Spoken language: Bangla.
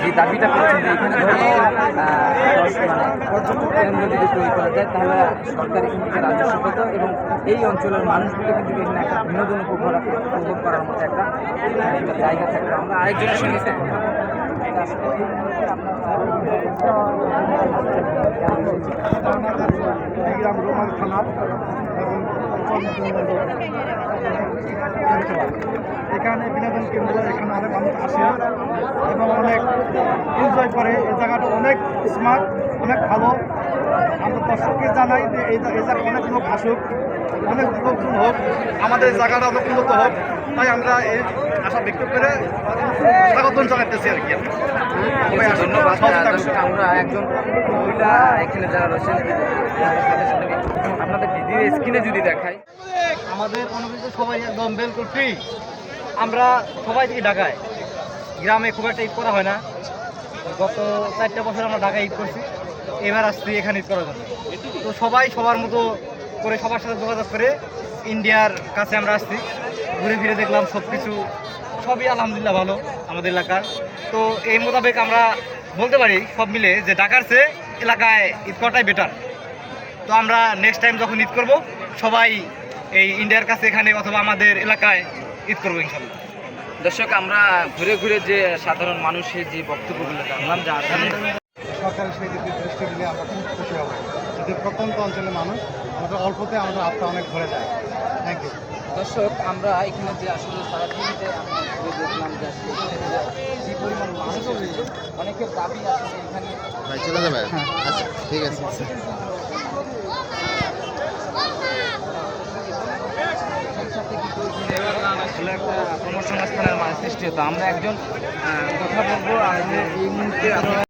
যে দাবিটা করছেন যে এখানে মানে পর্যটক কেন্দ্র যদি তৈরি করা যায়, তাহলে সরকার এখান থেকে রাজস্ব পেত এবং এই অঞ্চলের মানুষগুলো কিন্তু এখানে একটা বিনোদন উপভোগ করা- উপভোগ করার মতো একটা জায়গা থাকবে। আমরা আরেকজনের সঙ্গে একটু এখানে বিনোদন কেন্দ্র এখানে অনেক মানুষ আসে এবং অনেক এনজয় করে। এই জায়গাটা অনেক স্মার্ট অনেক ভালো। আমরা দর্শককে জানাই যে এই জায়গায় অনেক লোক আসুক অনেক লোকজন হোক আমাদের এই জায়গাটা অনেক উন্নত হোক। তাই আমরা এই আশা ব্যক্ত করে স্বাগতম জানাতেছি আর কি। আমরা একজন মহিলা এখানে যারা রয়েছেন আপনাদের ভিডিও স্ক্রিনে যদি দেখাই। আমাদের অনুভূত সবাই একদম বিলকুল ফ্রি আমরা সবাই থেকে ঢাকায়। গ্রামে খুব একটা ঈদ করা হয় না। গত চারটা বছর আমরা ঢাকায় ঈদ করছি। এবার আসছি এখানে ঈদ করার জন্য। তো সবাই সবার মতো করে সবার সাথে যোগাযোগ করে ইন্ডিয়ার কাছে আমরা আসছি। ঘুরে ফিরে দেখলাম সব কিছু সবই আলহামদুলিল্লাহ ভালো আমাদের এলাকার। তো এই মোতাবেক আমরা বলতে পারি সব মিলে যে ঢাকার চেয়ে এলাকায় ঈদ করাটাই বেটার তো আমরা নেক্সট টাইম যখন ঈদ করব, সবাই এই ইন্ডিয়ার কাছে এখানে অথবা আমাদের এলাকায় ঈদ করব ইনশাল্লাহ। দর্শক আমরা ঘুরে ঘুরে যে সাধারণ মানুষের যে বক্তব্যগুলো জানলাম যে আসলে সরকারের সেই দিকে দৃষ্টি দিলে আমরা খুব খুশি হব। যদি প্রত্যন্ত অঞ্চলের মানুষ আমাদের অল্পতে আমাদের আত্মা অনেক ভরে যায়। থ্যাংক ইউ দর্শক আমরা এখানে যে আসলে সারাদিনতে আমরা ঘুরে দেখলাম যে আসলে যে যে পরিমাণ মানুষ অনেকের দাবি আসলে এখানে চলে যাবে? আচ্ছা ঠিক আছে। আসলে একটা কর্মসংস্থানের মানে সৃষ্টি হতো। আমরা একজন কথা বলব আর এই মুহূর্তে